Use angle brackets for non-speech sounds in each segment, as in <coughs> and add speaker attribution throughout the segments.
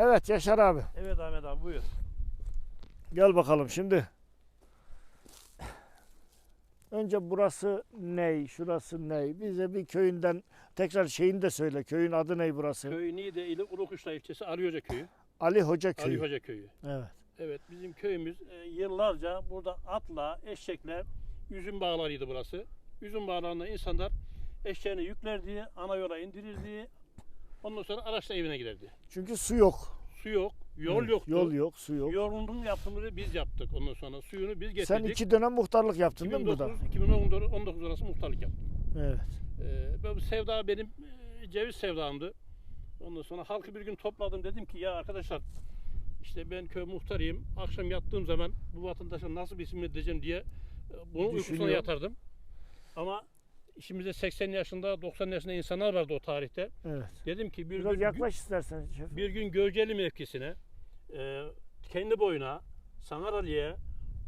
Speaker 1: Evet Yaşar abi.
Speaker 2: Evet Ahmet abi buyur.
Speaker 1: Gel bakalım şimdi. Önce burası ney, şurası ney? Bize bir köyünden tekrar şeyini de söyle. Köyün adı ney burası?
Speaker 2: Köy Niğde ili Ulukuşla ilçesi Ali Hoca köyü.
Speaker 1: Ali Hoca Köyü.
Speaker 2: Ali Hoca köyü.
Speaker 1: Evet.
Speaker 2: Evet bizim köyümüz e, yıllarca burada atla, eşekle üzüm bağlarıydı burası. Üzüm bağlarında insanlar eşeğini yüklerdi, ana yola indirirdi. Ondan sonra araçla evine giderdi.
Speaker 1: Çünkü su yok.
Speaker 2: Su yok, yol
Speaker 1: Evet,
Speaker 2: yoktu.
Speaker 1: Yol yok, su yok.
Speaker 2: Yolun yapımını biz yaptık ondan sonra. Suyunu biz getirdik.
Speaker 1: Sen iki dönem muhtarlık yaptın değil mi burada?
Speaker 2: 2009 2019 arası muhtarlık yaptım.
Speaker 1: Evet.
Speaker 2: Ee, ben bu sevda benim e, ceviz sevdamdı. Ondan sonra halkı bir gün topladım dedim ki ya arkadaşlar işte ben köy muhtarıyım. Akşam yattığım zaman bu vatandaşa nasıl bir isim edeceğim diye e, bunun uykusuna yatardım. Ama işimizde 80 yaşında 90 yaşında insanlar vardı o tarihte.
Speaker 1: Evet.
Speaker 2: Dedim ki bir
Speaker 1: Biraz
Speaker 2: gün,
Speaker 1: yaklaş istersen şef.
Speaker 2: bir gün Gölceli mevkisine e, kendi boyuna Sanarali'ye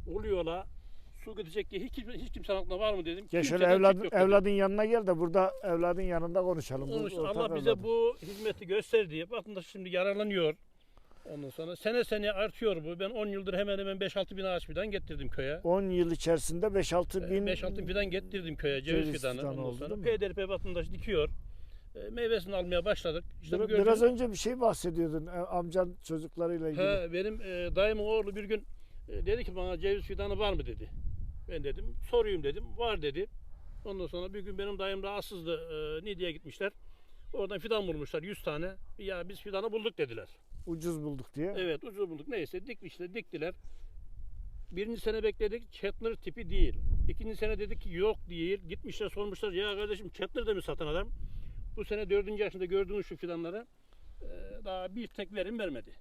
Speaker 2: Uluyor'a su gidecek diye hiç, hiç kimsenin aklına var mı dedim.
Speaker 1: Gel şöyle
Speaker 2: Kimseden
Speaker 1: evladın,
Speaker 2: yok
Speaker 1: evladın yanına gel de burada evladın yanında konuşalım. Bu ortak
Speaker 2: Allah bize
Speaker 1: evladım.
Speaker 2: bu hizmeti gösterdi. Vatandaş şimdi yararlanıyor. Ondan sonra sene sene artıyor bu. Ben 10 yıldır hemen hemen 5-6 bin ağaç fidan getirdim köye.
Speaker 1: 10 yıl içerisinde 5-6 bin
Speaker 2: 5-6 fidan getirdim köye ceviz,
Speaker 1: ceviz
Speaker 2: fidanı.
Speaker 1: fidanı
Speaker 2: Ondan
Speaker 1: oldu,
Speaker 2: sonra
Speaker 1: değil mi?
Speaker 2: PDRP vatandaş dikiyor. E, meyvesini almaya başladık. İşte bu
Speaker 1: Biraz,
Speaker 2: gördüğünüz-
Speaker 1: biraz önce bir şey bahsediyordun e, amcan çocuklarıyla ilgili.
Speaker 2: He, benim e, dayımın oğlu bir gün e, dedi ki bana ceviz fidanı var mı dedi. Ben dedim sorayım dedim. Var dedi. Ondan sonra bir gün benim dayım rahatsızdı. E, Niğde'ye gitmişler. Oradan fidan bulmuşlar 100 tane. Ya biz fidanı bulduk dediler.
Speaker 1: Ucuz bulduk diye.
Speaker 2: Evet ucuz bulduk. Neyse dikmişler diktiler. Birinci sene bekledik Chetner tipi değil. İkinci sene dedik ki yok değil. Gitmişler sormuşlar ya kardeşim Chetner de mi satan adam? Bu sene dördüncü yaşında gördüğünüz şu fidanlara e, daha bir tek verim vermedi.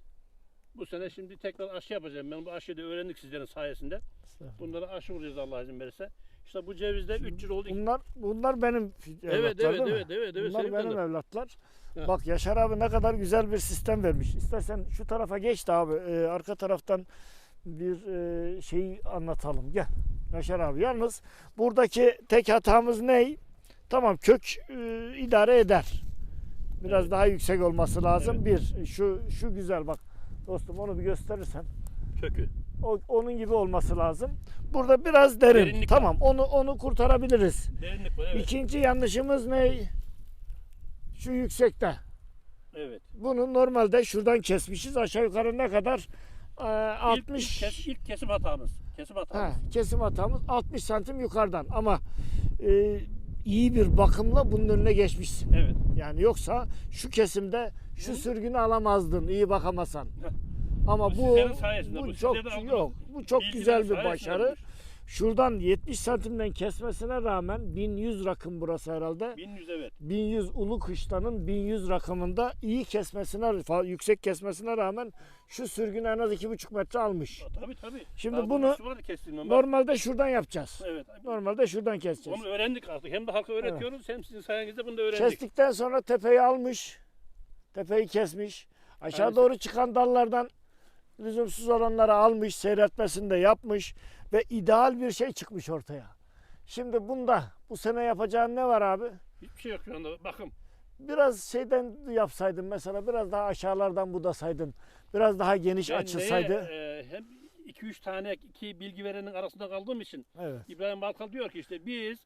Speaker 2: Bu sene şimdi tekrar aşı yapacağım. Ben bu aşıyı da öğrendik sizlerin sayesinde. Bunlara aşı vuracağız Allah izin verirse. İşte bu cevizde 3 yıl oldu.
Speaker 1: Bunlar bunlar benim
Speaker 2: Evet
Speaker 1: evlatlar
Speaker 2: evet
Speaker 1: değil mi?
Speaker 2: evet evet evet.
Speaker 1: Bunlar benim
Speaker 2: kadar.
Speaker 1: evlatlar.
Speaker 2: Heh.
Speaker 1: Bak Yaşar abi ne kadar güzel bir sistem vermiş. İstersen şu tarafa geç de abi. e, arka taraftan bir e, şeyi anlatalım. Gel. Yaşar abi. Yalnız buradaki tek hatamız ne? Tamam kök e, idare eder. Biraz
Speaker 2: Evet.
Speaker 1: daha yüksek olması lazım. Bir şu şu güzel bak. Dostum onu bir gösterirsen.
Speaker 2: Kökü.
Speaker 1: O, onun gibi olması lazım. Burada biraz derin.
Speaker 2: Derinlik
Speaker 1: tamam. Onu onu kurtarabiliriz.
Speaker 2: Derinlik var evet.
Speaker 1: İkinci yanlışımız ne? Şu yüksekte.
Speaker 2: Evet.
Speaker 1: Bunu normalde şuradan kesmişiz. Aşağı yukarı ne kadar? Ee,
Speaker 2: İlk,
Speaker 1: 60
Speaker 2: ilk, kes- ilk kesim hatamız. Kesim
Speaker 1: ha,
Speaker 2: hatamız.
Speaker 1: kesim hatamız 60 santim yukarıdan ama e, iyi bir bakımla bunun önüne geçmişsin.
Speaker 2: Evet.
Speaker 1: Yani yoksa şu kesimde şu
Speaker 2: Hı.
Speaker 1: sürgünü alamazdın iyi bakamasan. Ama
Speaker 2: Bu
Speaker 1: bu bu çok yok. Bu çok güzel bir başarı. Şuradan 70 santimden kesmesine rağmen 1100 rakım burası herhalde.
Speaker 2: 1100 evet.
Speaker 1: 1100 ulu kışlanın 1100 rakımında iyi kesmesine, yüksek kesmesine rağmen şu sürgün en az 2,5 metre almış.
Speaker 2: Ha, Tabii tabii.
Speaker 1: Şimdi
Speaker 2: Daha
Speaker 1: bunu. Normalde şuradan yapacağız.
Speaker 2: Evet.
Speaker 1: Normalde şuradan keseceğiz.
Speaker 2: Onu öğrendik artık. Hem de halka öğretiyoruz hem sizin sayenizde bunu da öğrendik.
Speaker 1: Kestikten sonra tepeyi almış. Tepeyi kesmiş. Aşağı
Speaker 2: Evet.
Speaker 1: doğru çıkan dallardan lüzumsuz olanları almış, seyretmesini de yapmış ve ideal bir şey çıkmış ortaya. Şimdi bunda bu sene yapacağın ne var abi?
Speaker 2: Hiçbir şey yok şu anda. Bakın.
Speaker 1: Biraz şeyden yapsaydın mesela biraz daha aşağılardan budasaydın. Biraz daha geniş
Speaker 2: Ben
Speaker 1: açılsaydı.
Speaker 2: neye, e, hem 2-3 tane iki bilgi verenin arasında kaldığım için
Speaker 1: Evet.
Speaker 2: İbrahim Balkal diyor ki işte biz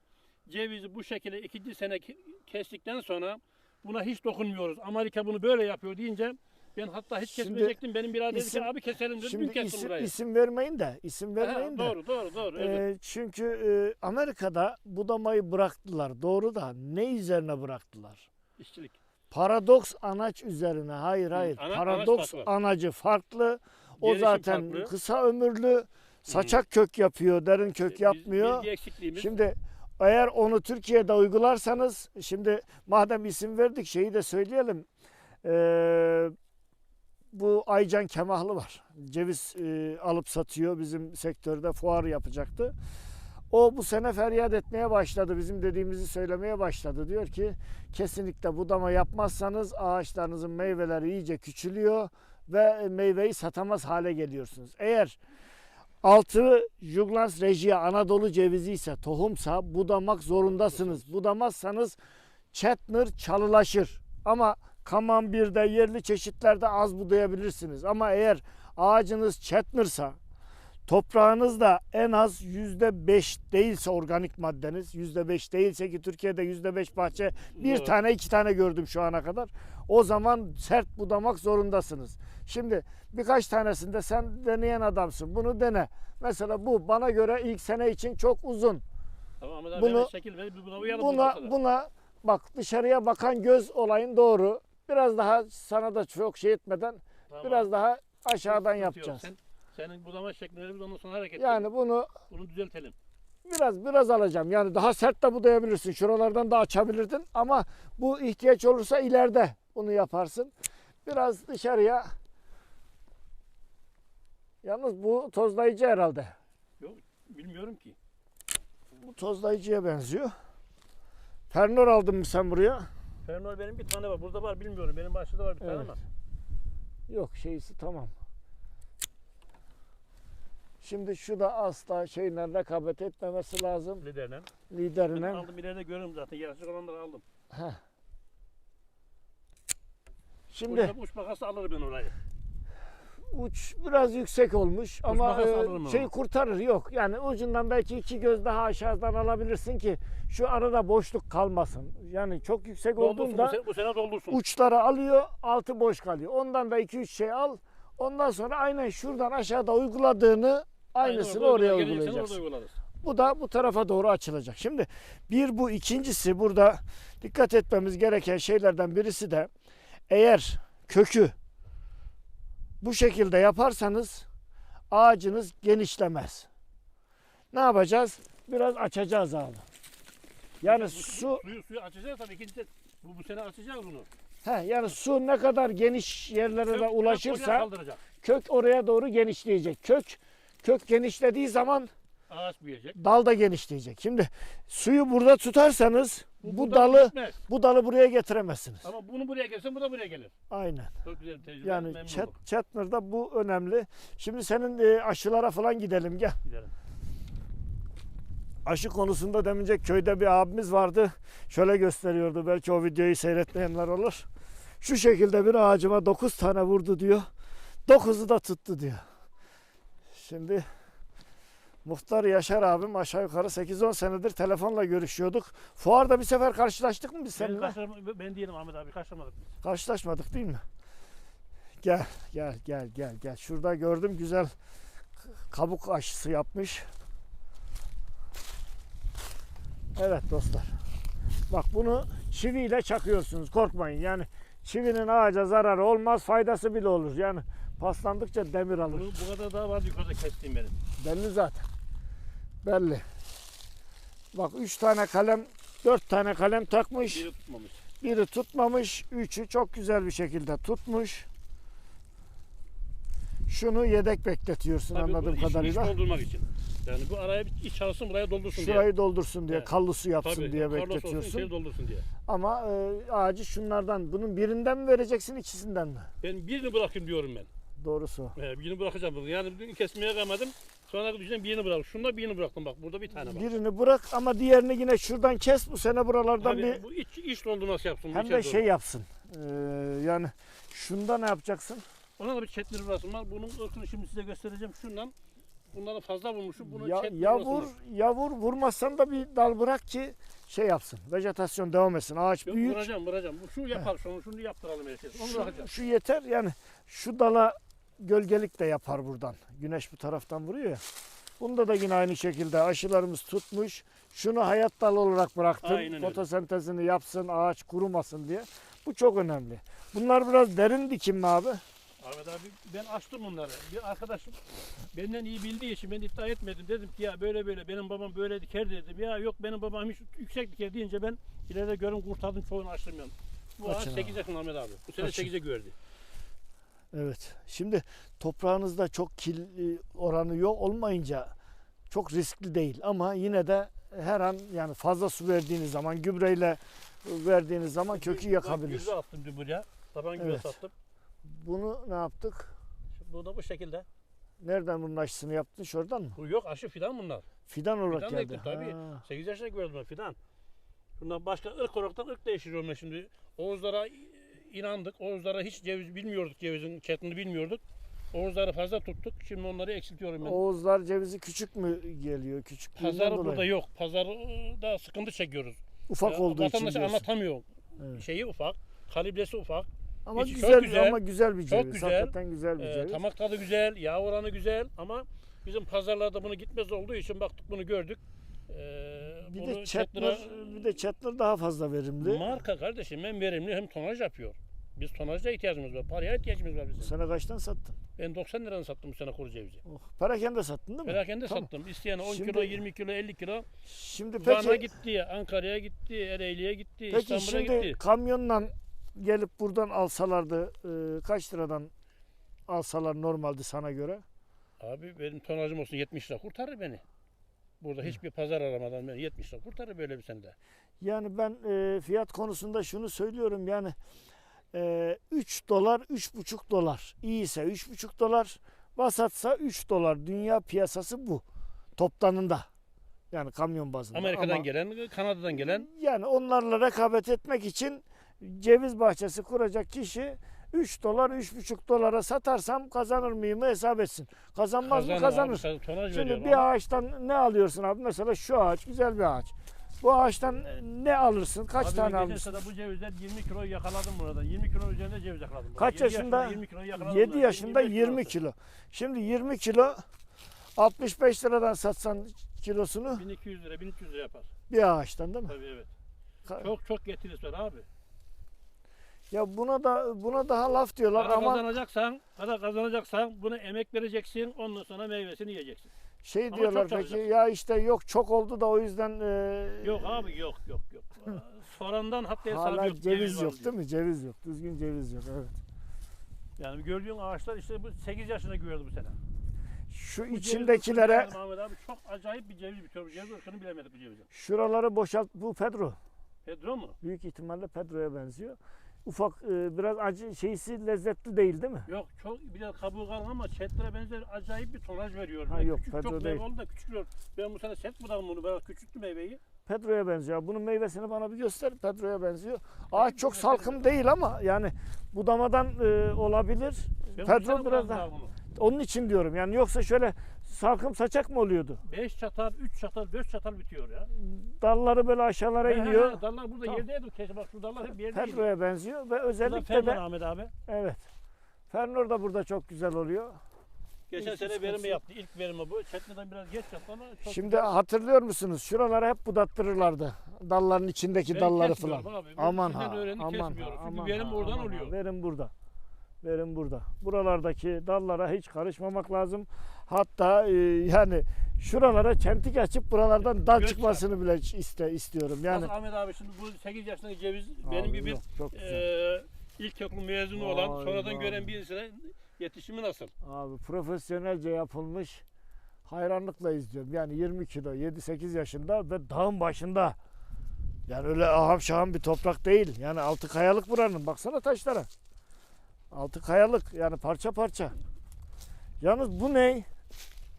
Speaker 2: cevizi bu şekilde ikinci sene ke- kestikten sonra buna hiç dokunmuyoruz. Amerika bunu böyle yapıyor deyince ben hatta hiç
Speaker 1: Şimdi
Speaker 2: kesmeyecektim. Benim birader dedi
Speaker 1: isim-
Speaker 2: abi keselim dedi. Dün
Speaker 1: Şimdi
Speaker 2: kestim
Speaker 1: isim,
Speaker 2: burayı.
Speaker 1: isim vermeyin de isim
Speaker 2: Ha,
Speaker 1: vermeyin de.
Speaker 2: doğru doğru doğru. evet.
Speaker 1: Ee, çünkü e, Amerika'da budamayı bıraktılar. Doğru da ne üzerine bıraktılar?
Speaker 2: İşçilik.
Speaker 1: Paradoks anaç üzerine. Hayır hayır.
Speaker 2: ana-
Speaker 1: Paradoks
Speaker 2: anaç farklı.
Speaker 1: anacı farklı. O
Speaker 2: Gelişim
Speaker 1: zaten
Speaker 2: farklı.
Speaker 1: kısa ömürlü. Saçak kök yapıyor, derin kök
Speaker 2: Biz-
Speaker 1: yapmıyor.
Speaker 2: Bilgi eksikliğimiz.
Speaker 1: Şimdi eğer onu Türkiye'de uygularsanız, şimdi madem isim verdik şeyi de söyleyelim. Ee, bu Aycan Kemahlı var. Ceviz e, alıp satıyor bizim sektörde fuar yapacaktı. O bu sene feryat etmeye başladı. Bizim dediğimizi söylemeye başladı. Diyor ki kesinlikle budama yapmazsanız ağaçlarınızın meyveleri iyice küçülüyor ve meyveyi satamaz hale geliyorsunuz. Eğer altı Juglans regia Anadolu cevizi ise tohumsa budamak zorundasınız. Budamazsanız Chetner çalılaşır. Ama Kaman birde yerli çeşitlerde az budayabilirsiniz. Ama eğer ağacınız çetnırsa toprağınız da en az yüzde beş değilse organik maddeniz yüzde beş değilse ki Türkiye'de yüzde beş bahçe bir
Speaker 2: Doğru.
Speaker 1: tane iki tane gördüm şu ana kadar. O zaman sert budamak zorundasınız. Şimdi birkaç tanesinde sen deneyen adamsın. Bunu dene. Mesela bu bana göre ilk sene için çok uzun.
Speaker 2: Tamam
Speaker 1: Bunu-
Speaker 2: şekil buna
Speaker 1: Buna buna bak dışarıya bakan göz olayın doğru. Biraz daha sana da çok şey etmeden
Speaker 2: Tamam.
Speaker 1: biraz daha aşağıdan
Speaker 2: Sıkıntı yok.
Speaker 1: yapacağız.
Speaker 2: Sen, senin budama şeklini biz ondan sonra hareket
Speaker 1: Yani bunu
Speaker 2: Bunu düzeltelim.
Speaker 1: biraz biraz alacağım. Yani daha sert de budayabilirsin. Şuralardan da açabilirdin ama bu ihtiyaç olursa ileride bunu yaparsın. Biraz dışarıya Yalnız bu tozlayıcı herhalde.
Speaker 2: Bilmiyorum ki.
Speaker 1: Bu tozlayıcıya benziyor. Fernor aldın mı sen buraya?
Speaker 2: Fernol benim bir tane var. Burada var bilmiyorum. Benim bahçede var bir tane
Speaker 1: Evet.
Speaker 2: ama.
Speaker 1: Yok şeysi tamam. Şimdi şu da asla şeyle rekabet etmemesi lazım.
Speaker 2: Liderle. Ben
Speaker 1: Liderine.
Speaker 2: aldım ileride görürüm zaten. Yarışık olanları aldım.
Speaker 1: Heh. Şimdi
Speaker 2: Burada uç makası alır ben orayı.
Speaker 1: Uç biraz yüksek olmuş ama
Speaker 2: makas
Speaker 1: e, şey kurtarır yok. Yani ucundan belki iki göz daha aşağıdan alabilirsin ki şu arada boşluk kalmasın. Yani çok yüksek
Speaker 2: Doldursun bu
Speaker 1: olduğunda
Speaker 2: sene, bu sene doldursun.
Speaker 1: uçları alıyor, altı boş kalıyor. Ondan da 2-3 şey al. Ondan sonra aynen şuradan aşağıda uyguladığını aynısını
Speaker 2: orada
Speaker 1: oraya
Speaker 2: gelecek sene
Speaker 1: uygulayacaksın.
Speaker 2: Orada uygularız.
Speaker 1: Bu da bu tarafa doğru açılacak. Şimdi bir bu ikincisi burada dikkat etmemiz gereken şeylerden birisi de eğer kökü bu şekilde yaparsanız ağacınız genişlemez. Ne yapacağız? Biraz açacağız abi. Yani su
Speaker 2: Suyu suyu açacağız tabii ikinci bu, bu sene açacağız bunu.
Speaker 1: he yani su ne kadar geniş yerlere
Speaker 2: Kök oraya
Speaker 1: ulaşırsa
Speaker 2: kaldıracak.
Speaker 1: kök oraya doğru genişleyecek. Kök kök genişlediği zaman
Speaker 2: Ağaç büyüyecek.
Speaker 1: dal da genişleyecek. Şimdi suyu burada tutarsanız bu,
Speaker 2: buradan
Speaker 1: dalı
Speaker 2: gitmez.
Speaker 1: bu dalı buraya getiremezsiniz.
Speaker 2: Ama bunu buraya gelsen bu da buraya gelir.
Speaker 1: Aynen.
Speaker 2: Çok güzel tecrübe.
Speaker 1: Yani
Speaker 2: oldum.
Speaker 1: Chatner'da bu önemli. Şimdi senin e, aşılara falan gidelim gel.
Speaker 2: Gidelim.
Speaker 1: Aşı konusunda demince köyde bir abimiz vardı. Şöyle gösteriyordu. Belki o videoyu seyretmeyenler olur. Şu şekilde bir ağacıma 9 tane vurdu diyor. 9'u da tuttu diyor. Şimdi Muhtar Yaşar abim aşağı yukarı 8-10 senedir telefonla görüşüyorduk. Fuarda bir sefer karşılaştık mı biz
Speaker 2: Ben,
Speaker 1: seninle?
Speaker 2: kaçırma- ben diyelim Ahmet abi biz.
Speaker 1: Karşılaşmadık değil mi? Gel gel gel gel gel. Şurada gördüm güzel kabuk aşısı yapmış. Evet dostlar. Bak bunu çiviyle çakıyorsunuz. Korkmayın. Yani çivinin ağaca zararı olmaz. Faydası bile olur. Yani paslandıkça demir alır.
Speaker 2: Bunu bu kadar daha vardı yukarıda kestiğim benim.
Speaker 1: Belli zaten. Belli. Bak üç tane kalem, dört tane kalem takmış.
Speaker 2: Biri tutmamış.
Speaker 1: Biri tutmamış, üçü çok güzel bir şekilde tutmuş. Şunu yedek bekletiyorsun
Speaker 2: Tabii bu
Speaker 1: anladığım
Speaker 2: iç- iç
Speaker 1: kadarıyla.
Speaker 2: doldurmak için. Yani bu araya bir iç çalışsın buraya doldursun diye.
Speaker 1: Şurayı doldursun diye,
Speaker 2: Evet.
Speaker 1: kallı su yapsın
Speaker 2: Tabii,
Speaker 1: diye
Speaker 2: olsun,
Speaker 1: bekletiyorsun.
Speaker 2: içeri doldursun diye.
Speaker 1: Ama e, ağacı şunlardan, bunun birinden mi vereceksin, ikisinden mi?
Speaker 2: Ben birini bırakayım diyorum ben.
Speaker 1: Doğrusu.
Speaker 2: Ee, birini bırakacağım bunu. Yani dün kesmeye kalmadım. Sonra düşündüm birini bırak. Şunda birini bıraktım bak. Burada bir tane var.
Speaker 1: Birini bırak ama diğerini yine şuradan kes bu sene buralardan
Speaker 2: Tabii
Speaker 1: bir
Speaker 2: bu iç, iç dondurması yapsın.
Speaker 1: hem de
Speaker 2: doğru.
Speaker 1: şey yapsın. Ee, yani şunda ne yapacaksın?
Speaker 2: Ona da bir çetnir burası var. Bunun ırkını şimdi size göstereceğim. Şundan bundan fazla vurmuşum. Bunu
Speaker 1: Ya, ya vur,
Speaker 2: var.
Speaker 1: ya vur, vurmazsan da bir dal bırak ki şey yapsın. Vejetasyon devam etsin. Ağaç
Speaker 2: Yok
Speaker 1: büyük.
Speaker 2: vuracağım vuracağım. Şu yapar şunu. Şunu yaptıralım herkes. Onu
Speaker 1: Şu,
Speaker 2: bırakacağım.
Speaker 1: şu yeter yani şu dala gölgelik de yapar buradan. Güneş bu taraftan vuruyor ya. Bunda da yine aynı şekilde aşılarımız tutmuş. Şunu hayat dalı olarak bıraktım.
Speaker 2: Aynen öyle.
Speaker 1: Fotosentezini yapsın, ağaç kurumasın diye. Bu çok önemli. Bunlar biraz derin dikim mi abi?
Speaker 2: Ahmet abi ben açtım bunları. Bir arkadaşım benden iyi bildiği için ben iddia etmedim. Dedim ki ya böyle böyle benim babam böyle diker dedim. Ya yok benim babam hiç yüksek diker deyince ben ileride görün kurtardım çoğunu açtım yani. Bu ağaç
Speaker 1: Açın abi.
Speaker 2: 8 yaşında Ahmet abi. Bu sene
Speaker 1: Açın.
Speaker 2: 8'e gördü.
Speaker 1: Evet. Şimdi toprağınızda çok kil e, oranı yok olmayınca çok riskli değil ama yine de her an yani fazla su verdiğiniz zaman gübreyle verdiğiniz zaman kökü yakabilir.
Speaker 2: Gübre attım buraya. Taban gübre
Speaker 1: Evet.
Speaker 2: sattım.
Speaker 1: Bunu ne yaptık?
Speaker 2: Bu da bu şekilde.
Speaker 1: Nereden bunun aşısını yaptın? Şuradan mı?
Speaker 2: Bu yok aşı fidan bunlar.
Speaker 1: Fidan olarak
Speaker 2: Fidan
Speaker 1: geldi.
Speaker 2: ektim tabii.
Speaker 1: Ha.
Speaker 2: 8 yaşında gördüm ben fidan. Bundan başka ırk olaraktan ırk değiştiriyorum ben şimdi. Oğuzlara inandık. Oğuzlara hiç ceviz bilmiyorduk. Cevizin çetini bilmiyorduk. Oğuzları fazla tuttuk. Şimdi onları eksiltiyorum ben.
Speaker 1: Oğuzlar cevizi küçük mü geliyor? Küçüklüğünden
Speaker 2: Pazarı
Speaker 1: dolayı.
Speaker 2: burada yok. Pazarda sıkıntı çekiyoruz.
Speaker 1: Ufak
Speaker 2: Ya,
Speaker 1: olduğu için diyorsun.
Speaker 2: anlatamıyor.
Speaker 1: Evet.
Speaker 2: Şeyi ufak. Kalibresi ufak.
Speaker 1: Ama
Speaker 2: İçi çok
Speaker 1: güzel,
Speaker 2: güzel,
Speaker 1: ama güzel bir
Speaker 2: çok
Speaker 1: ceviz.
Speaker 2: güzel.
Speaker 1: Hakikaten güzel bir
Speaker 2: Ee,
Speaker 1: ceviz.
Speaker 2: tamak tadı güzel. Yağ oranı güzel. Ama bizim pazarlarda bunu gitmez olduğu için baktık bunu gördük. Ee,
Speaker 1: bir de
Speaker 2: Chetler'a-
Speaker 1: bir de Chetler daha fazla verimli.
Speaker 2: Marka kardeşim hem verimli hem tonaj yapıyor. Biz tonajda ihtiyacımız var. Paraya ihtiyacımız var bizim.
Speaker 1: sene kaçtan sattın?
Speaker 2: Ben 90 liradan sattım bu sene kuru cevizi.
Speaker 1: Oh, perakende sattın değil mi?
Speaker 2: Perakende
Speaker 1: Tamam.
Speaker 2: sattım. İsteyene 10
Speaker 1: Şimdi-
Speaker 2: kilo, 20 kilo, 50 kilo.
Speaker 1: Şimdi
Speaker 2: Van'a
Speaker 1: peki,
Speaker 2: gitti, Ankara'ya gitti, Ereğli'ye gitti,
Speaker 1: peki
Speaker 2: İstanbul'a
Speaker 1: şimdi
Speaker 2: gitti.
Speaker 1: kamyonla gelip buradan alsalardı e, kaç liradan alsalar normaldi sana göre?
Speaker 2: Abi benim tonajım olsun 70 lira kurtarır beni. Burada hiçbir pazar aramadan beni 70 lira kurtarır böyle bir senede.
Speaker 1: Yani ben e, fiyat konusunda şunu söylüyorum yani e, 3 dolar 3,5 dolar iyiyse 3,5 dolar vasatsa 3 dolar dünya piyasası bu toptanında yani kamyon bazında.
Speaker 2: Amerika'dan
Speaker 1: Ama
Speaker 2: gelen, Kanada'dan gelen
Speaker 1: Yani onlarla rekabet etmek için ceviz bahçesi kuracak kişi 3 dolar 3,5 dolara satarsam kazanır mıyım hesap etsin. Kazanmaz mı
Speaker 2: kazanır. abi,
Speaker 1: kazanır.
Speaker 2: tonaj
Speaker 1: Şimdi bir
Speaker 2: ama
Speaker 1: ağaçtan ne alıyorsun abi? Mesela şu ağaç güzel bir ağaç. Bu ağaçtan ne alırsın? Kaç
Speaker 2: Abi
Speaker 1: tane alırsın?
Speaker 2: sene bu cevizler 20 kilo yakaladım burada. 20 kilo üzerinde ceviz yakaladım. burada.
Speaker 1: Kaç
Speaker 2: Yedi
Speaker 1: yaşında?
Speaker 2: 20 kilo yakaladım
Speaker 1: 7
Speaker 2: burada.
Speaker 1: yaşında
Speaker 2: 25
Speaker 1: 20
Speaker 2: kilosu.
Speaker 1: kilo. Şimdi 20 kilo 65 liradan satsan kilosunu
Speaker 2: 1200 lira, 1300 lira yapar.
Speaker 1: bir ağaçtan değil mi?
Speaker 2: Tabii evet.
Speaker 1: Ka-
Speaker 2: Çok çok getirisi var abi.
Speaker 1: Ya buna da buna daha laf diyorlar
Speaker 2: Para
Speaker 1: ama
Speaker 2: kazanacaksan, para kazanacaksan buna emek vereceksin. Ondan sonra meyvesini yiyeceksin.
Speaker 1: Şey
Speaker 2: Ama
Speaker 1: diyorlar
Speaker 2: çok
Speaker 1: peki ya işte yok çok oldu da o yüzden e,
Speaker 2: Yok abi yok yok yok. <laughs> Sorandan hatta hesabı
Speaker 1: hala
Speaker 2: yok.
Speaker 1: ceviz
Speaker 2: var
Speaker 1: yok
Speaker 2: diyor.
Speaker 1: değil mi? Ceviz yok. Düzgün ceviz yok. Evet.
Speaker 2: Yani gördüğün ağaçlar işte bu 8 yaşında gördü bu sene.
Speaker 1: Şu
Speaker 2: Bu ceviz
Speaker 1: içindekilere
Speaker 2: ırkını abi çok acayip bir ceviz bitiyor. Bu ceviz ırkını bilemedik bu cevizin.
Speaker 1: şuraları boşalt. Bu Pedro.
Speaker 2: Pedro mu?
Speaker 1: Büyük ihtimalle Pedro'ya benziyor. Ufak e, biraz acı şeysi lezzetli değil değil mi?
Speaker 2: Yok çok biraz kabuğu kalın ama çetlere benzer acayip bir tonaj veriyor.
Speaker 1: Ha, yok,
Speaker 2: küçük
Speaker 1: Pedro
Speaker 2: çok
Speaker 1: değil.
Speaker 2: meyve oldu da küçülüyor. Ben bu sene set budadım bunu biraz küçülttü meyveyi.
Speaker 1: Pedro'ya benziyor. Bunun meyvesini bana bir göster. Pedro'ya benziyor. Ağaç çok salkım değil ama yani budamadan e, olabilir.
Speaker 2: Ben bu
Speaker 1: Pedro biraz
Speaker 2: budadım
Speaker 1: daha
Speaker 2: bunu.
Speaker 1: Onun için diyorum. Yani yoksa şöyle salkım saçak mı oluyordu?
Speaker 2: 5 çatal, 3 çatal, 4 çatal bitiyor ya.
Speaker 1: Dalları böyle aşağılara
Speaker 2: He, he,
Speaker 1: iniyor.
Speaker 2: he, dallar burada
Speaker 1: Tamam.
Speaker 2: yerdeydi. Keşke bak şu dallar hep yerdeydi.
Speaker 1: Pedro'ya benziyor ve özellikle de
Speaker 2: Ahmet abi.
Speaker 1: evet. Fernor da burada çok güzel oluyor.
Speaker 2: Geçen sene verimi yaptı. İlk verimi bu. Çetneden biraz geç yaptı ama çok
Speaker 1: Şimdi hatırlıyor musunuz? Şuraları hep budattırırlardı. Dalların içindeki
Speaker 2: Ben
Speaker 1: dalları
Speaker 2: kesmiyorum
Speaker 1: falan.
Speaker 2: abi. Ben
Speaker 1: Aman
Speaker 2: sizden
Speaker 1: ha,
Speaker 2: öğrendik,
Speaker 1: aman ha,
Speaker 2: kesmiyoruz. Çünkü
Speaker 1: aman
Speaker 2: verim
Speaker 1: ha,
Speaker 2: oradan
Speaker 1: aman ha.
Speaker 2: oluyor.
Speaker 1: Verim burada. Verim burada. Buralardaki dallara hiç karışmamak lazım. Hatta e, yani şuralara çentik açıp buralardan dal
Speaker 2: Göç
Speaker 1: çıkmasını bile iste istiyorum. Yani
Speaker 2: Nasıl Ahmet abi şimdi bu 8 yaşındaki ceviz benim gibi
Speaker 1: yok, çok güzel.
Speaker 2: eee ilkokul mezunu olan
Speaker 1: Vay
Speaker 2: sonradan
Speaker 1: vay.
Speaker 2: gören birisine yetişimi nasıl?
Speaker 1: Abi profesyonelce yapılmış hayranlıkla izliyorum. Yani 20 kilo 7-8 yaşında ve dağın başında. Yani öyle aham şaham bir toprak değil. Yani altı kayalık buranın. Baksana taşlara. Altı kayalık yani parça parça. Yalnız bu ne?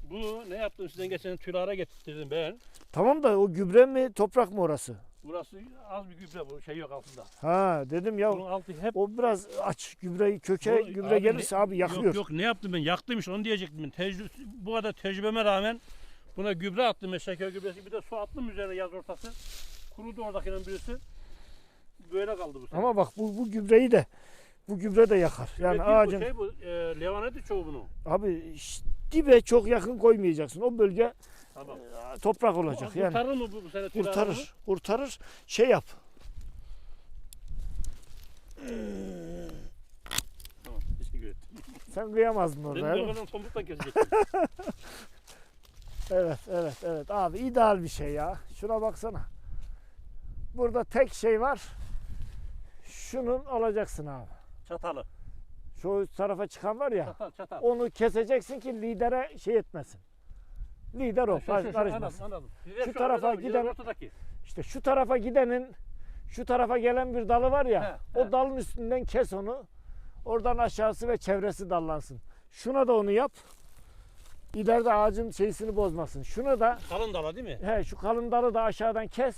Speaker 2: Bu ne yaptım sizden geçen tülara getirdim ben.
Speaker 1: Tamam da o gübre mi toprak mı orası?
Speaker 2: Burası az bir gübre bu şey yok altında.
Speaker 1: Ha dedim ya
Speaker 2: Bunun altı hep
Speaker 1: o biraz aç gübreyi köke
Speaker 2: Bu-
Speaker 1: gübre
Speaker 2: abi
Speaker 1: gelirse
Speaker 2: ne-
Speaker 1: abi yakıyor.
Speaker 2: Yok yok ne yaptım ben yaktım işte onu diyecektim ben. Tecrü- bu kadar tecrübeme rağmen buna gübre attım ben şeker gübresi bir de su attım üzerine yaz ortası. Kurudu oradakinin birisi. Böyle kaldı bu sene.
Speaker 1: Ama bak bu, bu gübreyi de bu gübre de yakar. Yani
Speaker 2: Gübre değil,
Speaker 1: ağacın
Speaker 2: Bu şey bu e, levaneti çoğu bunu.
Speaker 1: abi ş- dibe çok yakın koymayacaksın. O bölge
Speaker 2: Tamam.
Speaker 1: e, toprak olacak. Yani
Speaker 2: Kurtarır mı bu, bu sene tülar bunu?
Speaker 1: kurtarır. Kurtarır. Şey yap.
Speaker 2: Tamam. Teşekkür ederim.
Speaker 1: Sen kıyamazdın orada.
Speaker 2: Benim
Speaker 1: değil mi?
Speaker 2: yorganım kesecek. <laughs>
Speaker 1: Evet, evet, evet. Abi ideal bir şey ya. Şuna baksana. Burada tek şey var. Şunun alacaksın abi.
Speaker 2: Çatalı.
Speaker 1: Şu tarafa çıkan var ya.
Speaker 2: Çatal çatal.
Speaker 1: Onu keseceksin ki lidere şey etmesin. Lider o.
Speaker 2: Şu- şu- şu. Anladım anladım.
Speaker 1: Şu tarafa giden-. İşte şu tarafa gidenin şu tarafa gelen bir dalı var ya.
Speaker 2: He,
Speaker 1: o
Speaker 2: he.
Speaker 1: dalın üstünden kes onu. Oradan aşağısı ve çevresi dallansın. Şuna da onu yap. İleride ağacın şeysini bozmasın. Şunu da
Speaker 2: Kalın dala değil mi?
Speaker 1: he şu kalın dalı da aşağıdan kes.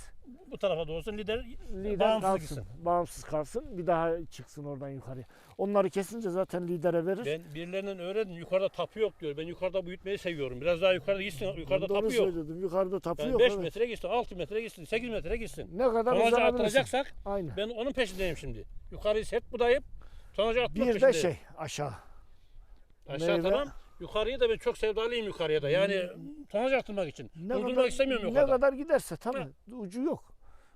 Speaker 2: Bu tarafa olsun lider
Speaker 1: Lider
Speaker 2: bağımsız
Speaker 1: kalsın.
Speaker 2: gitsin.
Speaker 1: Bağımsız kalsın. Bir daha çıksın oradan yukarıya. Onları kesince zaten lidere verir.
Speaker 2: Ben birilerinden öğrendim yukarıda tapu yok diyor. Ben yukarıda büyütmeyi seviyorum. Biraz daha yukarıda gitsin. Yukarıda
Speaker 1: de onu
Speaker 2: tapu yok.
Speaker 1: söyledim. Yukarıda tapu
Speaker 2: Yani
Speaker 1: yok.
Speaker 2: 5
Speaker 1: evet.
Speaker 2: metre gitsin, 6 metre gitsin, 8 metre gitsin.
Speaker 1: Ne kadar
Speaker 2: Tonajı
Speaker 1: Aynen.
Speaker 2: ben onun peşindeyim şimdi. Yukarıyı set budayıp tonajı arttırmak
Speaker 1: Bir de
Speaker 2: peşindeyim.
Speaker 1: şey aşağı.
Speaker 2: Aşağı
Speaker 1: meyve-
Speaker 2: tamam. Yukarıyı da ben çok sevdalıyım yukarıya da. Yani tonaj arttırmak için.
Speaker 1: Ne
Speaker 2: Durdurmak
Speaker 1: kadar,
Speaker 2: istemiyorum
Speaker 1: ne
Speaker 2: yukarıda.
Speaker 1: kadar giderse tamam. Ucu yok.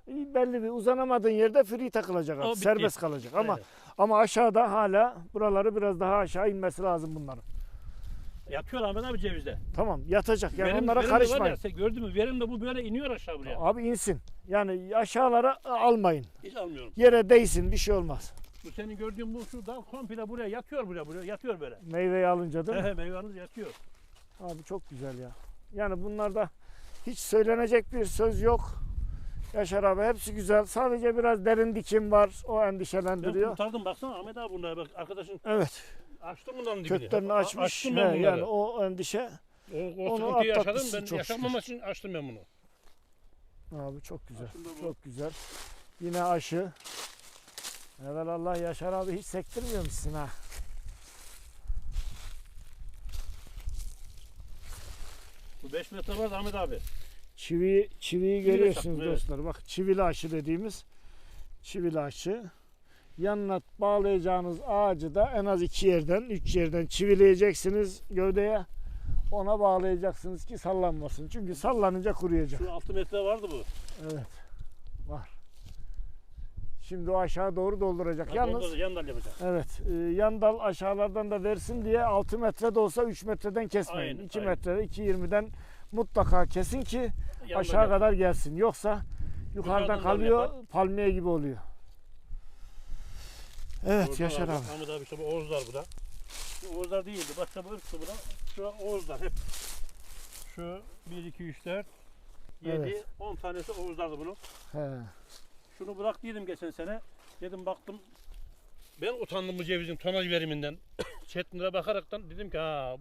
Speaker 1: Belli bir uzanamadığın yerde free takılacak artık. Serbest kalacak ama
Speaker 2: Aynen.
Speaker 1: ama aşağıda hala buraları biraz daha aşağı inmesi lazım bunların.
Speaker 2: Yatıyor Ahmet abi cevizde.
Speaker 1: Tamam yatacak. Yani
Speaker 2: Verim-
Speaker 1: onlara
Speaker 2: verim
Speaker 1: karışmayın.
Speaker 2: Ya, sen gördün mü? Verim de bu böyle iniyor aşağı buraya.
Speaker 1: Abi insin. Yani aşağılara almayın.
Speaker 2: Hiç almıyorum.
Speaker 1: Yere değsin bir şey olmaz.
Speaker 2: Bu senin gördüğün bu şu dal komple buraya yatıyor buraya buraya yatıyor böyle.
Speaker 1: Meyveyi alınca değil mi? <laughs>
Speaker 2: He meyvanız yatıyor.
Speaker 1: Abi çok güzel ya. Yani bunlarda hiç söylenecek bir söz yok. Yaşar abi hepsi güzel. Sadece biraz derin dikim var. O
Speaker 2: Ben
Speaker 1: endişelendiriyor.
Speaker 2: kurtardım baksana Ahmet abi bunları bak arkadaşın
Speaker 1: Evet.
Speaker 2: açtım bunların dibini.
Speaker 1: Köklerini
Speaker 2: A-
Speaker 1: açmış.
Speaker 2: Açtım
Speaker 1: He,
Speaker 2: ben bunları.
Speaker 1: yani o endişe.
Speaker 2: o, o
Speaker 1: onu
Speaker 2: sıkıntıyı yaşadım
Speaker 1: atlatmışsın
Speaker 2: ben
Speaker 1: çok
Speaker 2: yaşamamak için açtım ben bunu.
Speaker 1: Abi çok güzel.
Speaker 2: Aslında bu-
Speaker 1: Çok güzel. Yine aşı. Evet Allah Yaşar abi hiç sektirmiyormuşsun ha.
Speaker 2: Bu 5 metre var Ahmet abi.
Speaker 1: Çivi, çiviyi görüyorsunuz
Speaker 2: evet.
Speaker 1: dostlar. Bak çivili aşı dediğimiz çivili aşı. Yanına bağlayacağınız ağacı da en az iki yerden, üç yerden çivileyeceksiniz gövdeye. Ona bağlayacaksınız ki sallanmasın. Çünkü sallanınca kuruyacak.
Speaker 2: Şu 6 metre vardı bu.
Speaker 1: Evet. Var. Şimdi o aşağı doğru dolduracak. Yalnız
Speaker 2: Yalnız yan dal yapacak.
Speaker 1: Evet, e, yan dal aşağılardan da versin diye 6 metre de olsa 3 metreden kesmeyin.
Speaker 2: Aynen,
Speaker 1: 2
Speaker 2: aynen.
Speaker 1: metre, 2.20'den mutlaka kesin ki aşağı kadar gelsin. Yoksa yukarıda
Speaker 2: Yukarıdan
Speaker 1: kalıyor,
Speaker 2: yapar.
Speaker 1: palmiye gibi oluyor. Evet
Speaker 2: Orada
Speaker 1: Yaşar abi.
Speaker 2: Ahmet abi işte bu Oğuzlar bu da. Bu Oğuzlar değildi. Başka bir ırktı bu da. Şu Oğuzlar hep. Şu 1, 2, 3, 4, 7,
Speaker 1: Evet.
Speaker 2: 10 tanesi Oğuzlardı bunun.
Speaker 1: He.
Speaker 2: Şunu bırak dedim geçen sene. Dedim baktım. Ben utandım bu cevizin tonaj veriminden. <coughs> Çetinlere bakaraktan dedim ki ha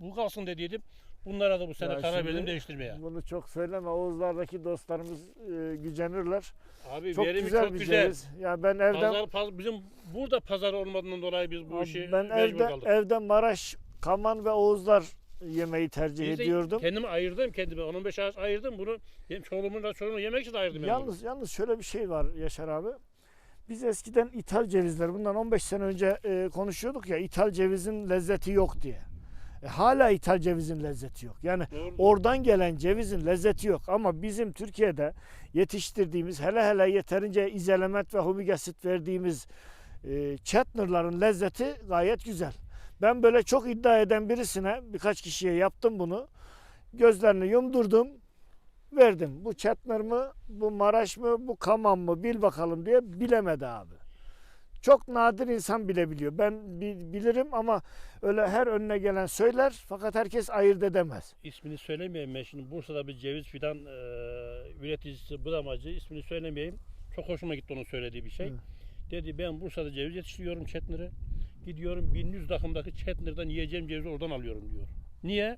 Speaker 2: bu kalsın dediydim. Bunlara da bu sene
Speaker 1: Ya
Speaker 2: karar
Speaker 1: şimdi-
Speaker 2: verdim değiştirmeye.
Speaker 1: Bunu çok söyleme. Oğuzlardaki dostlarımız e, gücenirler.
Speaker 2: Abi
Speaker 1: Çok
Speaker 2: verimi
Speaker 1: güzel
Speaker 2: çok güzel.
Speaker 1: ceviz. Ya ben evden
Speaker 2: Pazar, paz- bizim burada pazar olmadığından dolayı biz bu işi
Speaker 1: ben
Speaker 2: mecbur
Speaker 1: evde
Speaker 2: kaldık.
Speaker 1: evde Maraş, Kaman ve Oğuzlar yemeği tercih
Speaker 2: Biz de
Speaker 1: ediyordum.
Speaker 2: Kendimi ayırdım kendime. 10-15 ağaç ayırdım bunu. Hem çoluğumun da çocuğumun yemek için ayırdım. yani bunu.
Speaker 1: Yalnız yalnız şöyle bir şey var Yaşar abi. Biz eskiden ithal cevizler bundan 15 sene önce e, konuşuyorduk ya ithal cevizin lezzeti yok diye. E, hala ithal cevizin lezzeti yok. Yani
Speaker 2: Doğru.
Speaker 1: oradan gelen cevizin lezzeti yok ama bizim Türkiye'de yetiştirdiğimiz hele hele yeterince izolement ve humik asit verdiğimiz e, Chetner'ların lezzeti gayet güzel. Ben böyle çok iddia eden birisine birkaç kişiye yaptım bunu. Gözlerini yumdurdum. Verdim. Bu Chetner mı, bu Maraş mı, bu Kaman mı bil bakalım diye bilemedi abi. Çok nadir insan bilebiliyor. Ben bi- bilirim ama öyle her önüne gelen söyler fakat herkes ayırt edemez.
Speaker 2: İsmini söylemeyeyim ben şimdi Bursa'da bir ceviz fidan e, üreticisi budamacı ismini söylemeyeyim. Çok hoşuma gitti onun söylediği bir şey.
Speaker 1: Hı.
Speaker 2: Dedi ben Bursa'da ceviz yetiştiriyorum Çetnir'i. Gidiyorum 1100 takımdaki Çetnir'den yiyeceğim cevizi oradan alıyorum diyor. Niye?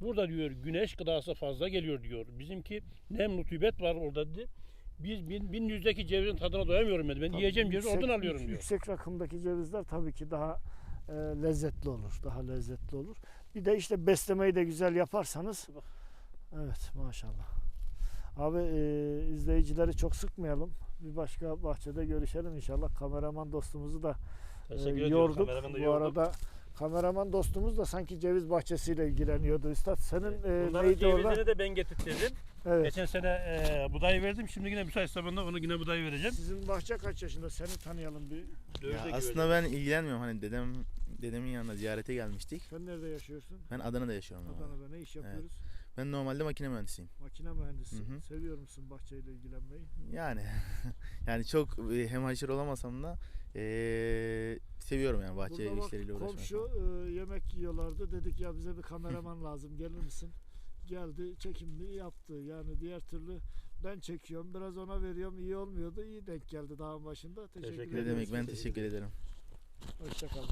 Speaker 2: Burada diyor güneş gıdası fazla geliyor diyor. Bizimki nem rutubet var orada dedi. Biz bin- 1100'deki cevizin tadına doyamıyorum dedi. Ben
Speaker 1: Tabii
Speaker 2: yiyeceğim cevizi
Speaker 1: yüksek-
Speaker 2: oradan alıyorum diyor.
Speaker 1: Yüksek rakımdaki cevizler tabii ki daha e, lezzetli olur. Daha lezzetli olur. Bir de işte beslemeyi de güzel yaparsanız. Evet maşallah. Abi e, izleyicileri çok sıkmayalım. Bir başka bahçede görüşelim inşallah. Kameraman dostumuzu da e, yorduk.
Speaker 2: Da
Speaker 1: Bu arada kameraman dostumuz da sanki ceviz bahçesiyle ilgileniyordu Üstad. Senin e,
Speaker 2: Bunların
Speaker 1: neydi orada?
Speaker 2: cevizini de ben getirttirdim.
Speaker 1: Evet.
Speaker 2: Geçen sene e, budayı verdim. Şimdi yine müsait zamanda onu yine budayı vereceğim.
Speaker 1: Sizin bahçe kaç yaşında? Seni tanıyalım bir.
Speaker 3: Ya aslında ben ilgilenmiyorum hani dedem dedemin yanına ziyarete gelmiştik.
Speaker 1: Sen nerede yaşıyorsun?
Speaker 3: Ben Adana'da yaşıyorum. normalde.
Speaker 1: Adana'da ne iş yapıyoruz?
Speaker 3: Ben normalde makine mühendisiyim.
Speaker 1: Makine mühendisi.
Speaker 3: Hı hı.
Speaker 1: Seviyor musun bahçeyle ilgilenmeyi?
Speaker 3: Yani <laughs> yani çok e, hem haşır olamasam da eee, seviyorum yani bahçe
Speaker 1: Burada bak
Speaker 3: işleriyle uğraşmayı.
Speaker 1: komşu e, yemek yiyorlardı. Dedik ya bize bir kameraman <laughs> lazım gelir misin? Geldi çekimli yaptı. Yani diğer türlü ben çekiyorum biraz ona veriyorum iyi olmuyordu. İyi denk geldi dağın başında. Teşekkür,
Speaker 2: Teşekkür
Speaker 3: Ne
Speaker 1: ederim.
Speaker 3: demek ben teşekkür ederim.
Speaker 1: Hoşçakalın.